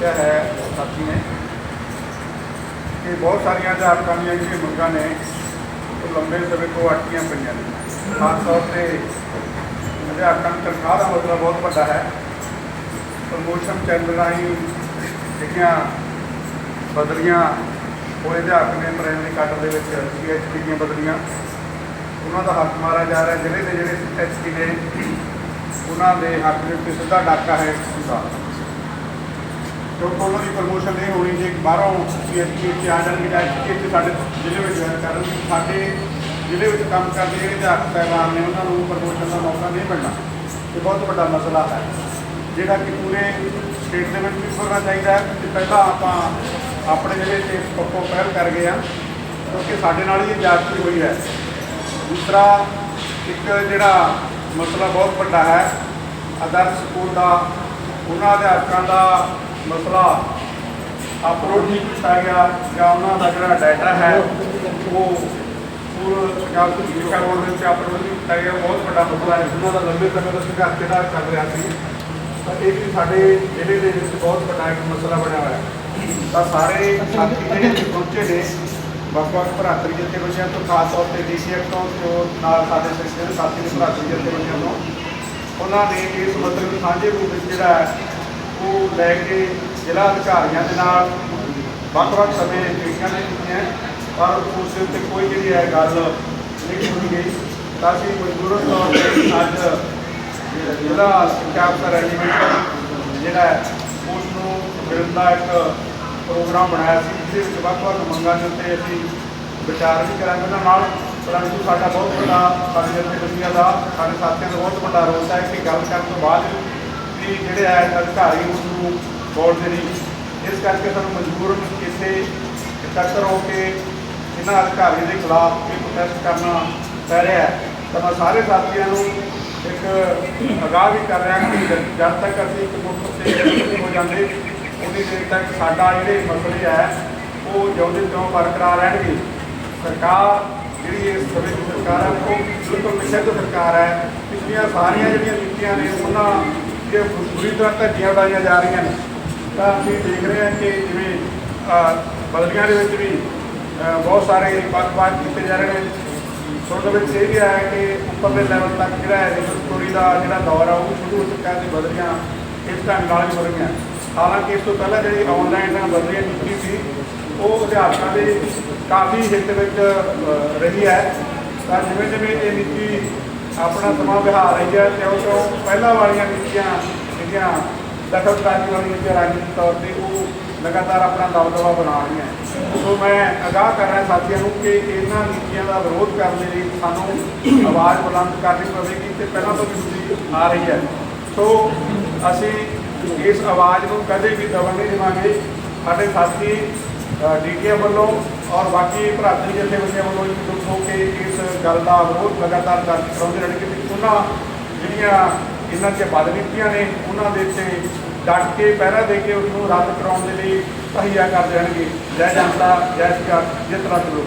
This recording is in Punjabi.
ਦੱਸਿਆ ਹੈ ਸਾਥੀ ਨੇ ਕਿ ਬਹੁਤ ਸਾਰੀਆਂ ਅਧਿਆਪਕਾਂ ਦੀਆਂ ਜਿਹੜੀਆਂ ਮੰਗਾਂ ਨੇ, ਉਹ ਲੰਬੇ ਸਮੇਂ ਤੋਂ ਅਟਕੀਆਂ ਪਈਆਂ ਨੇ। ਖਾਸ ਤੌਰ ਤੇ ਅਧਿਆਪਕਾਂ ਦੀ ਤਨਖਾਹ ਦਾ ਮਸਲਾ ਬਹੁਤ ਵੱਡਾ ਹੈ। ਪ੍ਰਮੋਸ਼ਨ ਚੈਨਲ ਰਾਹੀਂ ਜਿਹੜੀਆਂ ਬਦਲੀਆਂ ਹੋਏ ਅਧਿਆਪਕ ਨੇ ਪ੍ਰਾਇਮਰੀ ਕਾਟਰ ਦੇ ਵਿੱਚ ਸੀਐਚਪੀ ਦੀਆਂ ਬਦਲੀਆਂ, ਉਹਨਾਂ ਦਾ ਹੱਕ ਮਾਰਿਆ ਜਾ ਰਿਹਾ। ਜ਼ਿਲ੍ਹੇ ਦੇ ਜਿਹੜੇ ਐਚਪੀ ਨੇ, ਉਹਨਾਂ ਦੇ ਹੱਕ ਦੇ ਉੱਤੇ ਸਿੱਧਾ ਡਾਕਾ ਹੈ। ਹੁੰਦਾ ਕਿਉਂਕਿ ਉਹਨਾਂ ਦੀ ਪ੍ਰਮੋਸ਼ਨ ਨਹੀਂ ਹੋਣੀ, ਜੇ ਬਾਹਰੋਂ ਸੀਐਚਪੀ ਚ ਆ ਜਾਣਗੇ ਜਾਂ ਐਚਪੀ ਸਾਡੇ ਜ਼ਿਲ੍ਹੇ ਵਿੱਚ ਹੋਇਆ ਕਰਨ, ਸਾਡੇ ਜ਼ਿਲ੍ਹੇ ਵਿੱਚ ਕੰਮ ਕਰਦੇ ਜਿਹੜੇ ਅਧਿਆਪਕ ਸਾਹਿਬਾਨ ਨੇ, ਉਹਨਾਂ ਨੂੰ ਪ੍ਰਮੋਸ਼ਨ ਦਾ ਮੌਕਾ ਨਹੀਂ ਮਿਲਣਾ। ਇਹ ਬਹੁਤ ਵੱਡਾ ਮਸਲਾ ਹੈ। ਜਿਹੜਾ ਕਿ ਪੂਰੇ ਸਟੇਟ ਦੇ ਵਿੱਚ ਵੀ ਹੋਣਾ ਚਾਹੀਦਾ ਹੈ ਕਿ ਪਹਿਲਾਂ ਆਪਾਂ ਆਪਣੇ ਜ਼ਿਲ੍ਹੇ 'ਚ ਇਸ ਪਹਿਲ ਕਰ ਗਏ ਆ, ਕਿਉਂਕਿ ਸਾਡੇ ਨਾਲ ਹੀ ਜਾਗਤੀ ਹੋਈ ਹੈ। ਦੂਸਰਾ, ਇੱਕ ਜਿਹੜਾ ਮਸਲਾ ਬਹੁਤ ਵੱਡਾ ਹੈ, ਆਦਰਸ਼ ਸਕੂਲ ਦਾ, ਉਹਨਾਂ ਅਧਿਆਪਕਾਂ ਦਾ ਮਸਲਾ ਅਪਲੋਡ ਨਹੀਂ ਕੀਤਾ ਗਿਆ ਜਾਂ ਉਹਨਾਂ ਦਾ ਜਿਹੜਾ ਡਾਟਾ ਹੈ, ਉਹ ਪੂਰ ਪੰਜਾਬ ਤੋਂ ਸਿੱਖਿਆ ਬੋਰਡ ਵਿੱਚ ਅਪਲੋਡ ਨਹੀਂ ਕੀਤਾ ਗਿਆ। ਬਹੁਤ ਵੱਡਾ ਮਸਲਾ ਹੈ ਉਹਨਾਂ ਦਾ ਲੰਬੇ ਸਮੇਂ ਤੋਂ ਸੰਘਰਸ਼ ਜਿਹੜਾ ਚੱਲ ਰਿਹਾ ਸੀ। ਤਾਂ ਇਹ ਵੀ ਸਾਡੇ ਜ਼ਿਲ੍ਹੇ ਦੇ ਵਿੱਚ ਬਹੁਤ ਵੱਡਾ ਇੱਕ ਮਸਲਾ ਬਣਿਆ ਹੋਇਆ। ਤਾਂ ਸਾਰੇ ਸਾਥੀ ਜਿਹੜੇ ਪਹੁੰਚੇ ਨੇ, ਵੱਖ-ਵੱਖ ਭਰਾਤਰੀ ਜਥੇਬੰਦੀਆਂ ਤੋਂ, ਖਾਸ ਤੌਰ ਤੇ ਡੀਸੀਐਫ ਤੋਂ, ਜੋ ਨਾਲ ਸਾਡੇ ਸਿੱਖੇ ਸਾਥੀ ਨੇ ਭਰਾਤਰੀ ਜਥੇਬੰਦੀਆਂ ਤੋਂ, ਉਹਨਾਂ ਨੇ ਇਸ ਮਸਲੇ ਨੂੰ ਸਾਂਝੇ ਰੂਪ ਵਿੱਚ ਜਿਹੜਾ ਹੈ ਉਹ ਲੈ ਕੇ ਜ਼ਿਲ੍ਹਾ ਅਧਿਕਾਰੀਆਂ ਦੇ ਨਾਲ ਵੱਖ-ਵੱਖ ਸਮੇਂ ਮੀਟਿੰਗਾਂ ਨੇ ਕੀਤੀਆਂ ਪਰ ਉਸ ਦੇ ਉੱਤੇ ਕੋਈ ਜਿਹੜੀ ਹੈ ਗੱਲ ਨਹੀਂ ਹੋਈ ਗਈ। ਤਾਂ ਕਿ ਮਜ਼ਦੂਰ ਤੌਰ ਤੇ ਅੱਜ ਜ਼ਿਲ੍ਹਾ ਸਿੱਖਿਆ ਅਫਸਰ ਐਲੀਮੈਂਟ ਜਿਹੜਾ ਹੈ ਉਸ ਨੂੰ ਮਿਲਣ ਦਾ ਇੱਕ ਪ੍ਰੋਗਰਾਮ ਬਣਾਇਆ ਸੀ ਜਿਹਦੇ ਵਿੱਚ ਵੱਖ-ਵੱਖ ਮੰਗਾਂ ਦੇ ਉੱਤੇ ਅਸੀਂ ਵਿਚਾਰ ਵੀ ਕਰਾਂਗੇ ਉਹਨਾਂ ਨਾਲ। ਪਰੰਤੂ ਸਾਡਾ ਬਹੁਤ ਵੱਡਾ ਸਾਡੇ ਜਥੇਬੰਦੀਆਂ ਦਾ, ਸਾਡੇ ਸਾਥੀਆਂ ਦਾ ਬਹੁਤ ਵੱਡਾ ਰੋਸ ਹੈ ਕਿ ਗੱਲ ਕਰਨ ਤੋਂ ਬਾਅਦ ਵੀ ਜਿਹੜੇ ਹੈ ਅਧਿਕਾਰੀ ਉਸ ਨੂੰ ਬੋਲਦੇ ਨਹੀਂ ਇਸ ਕਰਕੇ ਸਾਨੂੰ ਮਜ਼ਬੂਰ ਇੱਥੇ ਇਕੱਤਰ ਹੋ ਕੇ ਇਹਨਾਂ ਅਧਿਕਾਰੀਆਂ ਦੇ ਖਿਲਾਫ ਇਹ ਪ੍ਰੋਟੈਸਟ ਕਰਨਾ ਪੈ ਰਿਹਾ ਹੈ। ਤਾਂ ਮੈਂ ਸਾਰੇ ਸਾਥੀਆਂ ਨੂੰ ਇੱਕ ਅਗਾਹ ਵੀ ਕਰ ਰਿਹਾ ਕਿ ਜਦ ਤੱਕ ਅਸੀਂ ਇੱਕ ਮੁੱਖ ਤੇ ਹੋ ਜਾਂਦੇ, ਉਹਦੀ ਦੇਰ ਤੱਕ ਸਾਡਾ ਜਿਹੜੇ ਮਸਲੇ ਹੈ, ਉਹ ਜਿਉਂਦੇ ਤਿਉਂ ਬਰਕਰਾਰ ਰਹਿਣਗੇ। ਸਰਕਾਰ ਜਿਹੜੀ ਇਸ ਸਮੇਂ ਦੀ ਸਰਕਾਰ ਹੈ, ਉਹ ਬਿਲਕੁਲ ਨਿਸ਼ਚਿਤ ਸਰਕਾਰ ਹੈ। ਪਿਛਲੀਆਂ ਸਾਰੀਆਂ ਜਿਹੜੀਆਂ ਨੀਤੀਆਂ ਨੇ, ਉਹਨਾਂ ਜੇ ਬੁਰੀ ਤਰ੍ਹਾਂ ਧੱਜੀਆਂ ਉਡਾਈਆਂ ਜਾ ਰਹੀਆਂ ਨੇ। ਤਾਂ ਅਸੀਂ ਦੇਖ ਰਹੇ ਹਾਂ ਕਿ ਜਿਵੇਂ ਬਦਲੀਆਂ ਦੇ ਵਿੱਚ ਵੀ ਬਹੁਤ ਸਾਰੇ ਵੱਖ-ਵੱਖ ਕੀਤੇ ਜਾ ਰਹੇ ਨੇ। ਸੁਣ ਦੇ ਵਿੱਚ ਇਹ ਵੀ ਆਇਆ ਕਿ ਉੱਪਰਲੇ ਲੈਵਲ ਤੱਕ ਜਿਹੜਾ ਹੈ ਰਿਸ਼ਵਤਖੋਰੀ ਦਾ ਜਿਹੜਾ ਦੌਰ ਆ, ਉਹ ਸ਼ੁਰੂ ਹੋ ਚੁੱਕਾ ਹੈ ਤੇ ਬਦਲੀਆਂ ਇਸ ਢੰਗ ਨਾਲ ਹੀ ਹੋ ਰਹੀਆਂ। ਹਾਲਾਂਕਿ ਇਸ ਤੋਂ ਪਹਿਲਾਂ ਜਿਹੜੀ ਆਨਲਾਈਨ ਬਦਲੀਆਂ ਨੀਤੀ ਸੀ, ਉਹ ਅਧਿਆਪਕਾਂ ਦੇ ਕਾਫੀ ਹਿੱਤ ਵਿੱਚ ਰਹੀ ਹੈ। ਤਾਂ ਜਿਵੇਂ ਜਿਵੇਂ ਇਹ ਨੀਤੀ ਆਪਣਾ ਸਮਾਂ ਵਿਹਾਰ ਰਹੀ ਹੈ ਤਿਉਂ ਤਿਉਂ ਪਹਿਲਾਂ ਵਾਲੀਆਂ ਨੀਤੀਆਂ ਜਿਹੜੀਆਂ ਦਖਲਅੰਦਾਜ਼ੀ ਵਾਲੀਆਂ ਨੀਤੀਆਂ ਰਾਜਨੀਤਿਕ ਤੌਰ ਤੇ ਉਹ ਲਗਾਤਾਰ ਆਪਣਾ ਦਬਦਬਾ ਬਣਾ ਰਹੀਆਂ ਸੋ ਮੈਂ ਅਗਾਹ ਕਰ ਰਿਹਾ ਸਾਥੀਆਂ ਨੂੰ ਕਿ ਇਹਨਾਂ ਨੀਤੀਆਂ ਦਾ ਵਿਰੋਧ ਕਰਨ ਦੇ ਲਈ ਸਾਨੂੰ ਆਵਾਜ਼ ਬੁਲੰਦ ਕਰਨੀ ਪਵੇਗੀ ਤੇ ਪਹਿਲਾਂ ਤੋਂ ਵੀ ਹੁੰਦੀ ਆ ਰਹੀ ਹੈ। ਸੋ ਅਸੀਂ ਇਸ ਆਵਾਜ਼ ਨੂੰ ਕਦੇ ਵੀ ਦਬਣ ਨਹੀਂ ਦੇਵਾਂਗੇ। ਸਾਡੇ ਸਾਥੀ ਡੀਟੀਐਮ ਵੱਲੋਂ ਔਰ ਬਾਕੀ ਭਰਾਤਰੀ ਜਥੇਬੰਦੀਆਂ ਵੱਲੋਂ ਇੱਕ ਦੁੱਖ ਹੋ ਕੇ ਇਸ ਗੱਲ ਦਾ ਵਿਰੋਧ ਲਗਾਤਾਰ ਦਰਜ ਕਰਾਉਂਦੇ ਰਹਿਣਗੇ ਕਿ ਉਹਨਾਂ ਜਿਹੜੀਆਂ ਇਹਨਾਂ ਦੀਆਂ ਬਦ ਨੇ, ਉਹਨਾਂ ਦੇ ਉੱਤੇ ਡਟ ਕੇ ਪਹਿਰਾ ਦੇ ਕੇ ਉਸ ਨੂੰ ਰੱਦ ਕਰਾਉਣ ਦੇ ਲਈ ਤਹੀਆ ਕਰਦੇ ਰਹਿਣਗੇ। ਜੈ ਜਨਤਾ, ਜੈ ਸਰਕਾਰ ਜਿਸ ਤਰ੍ਹਾਂ ਦੇ ਲੋਕਾਂ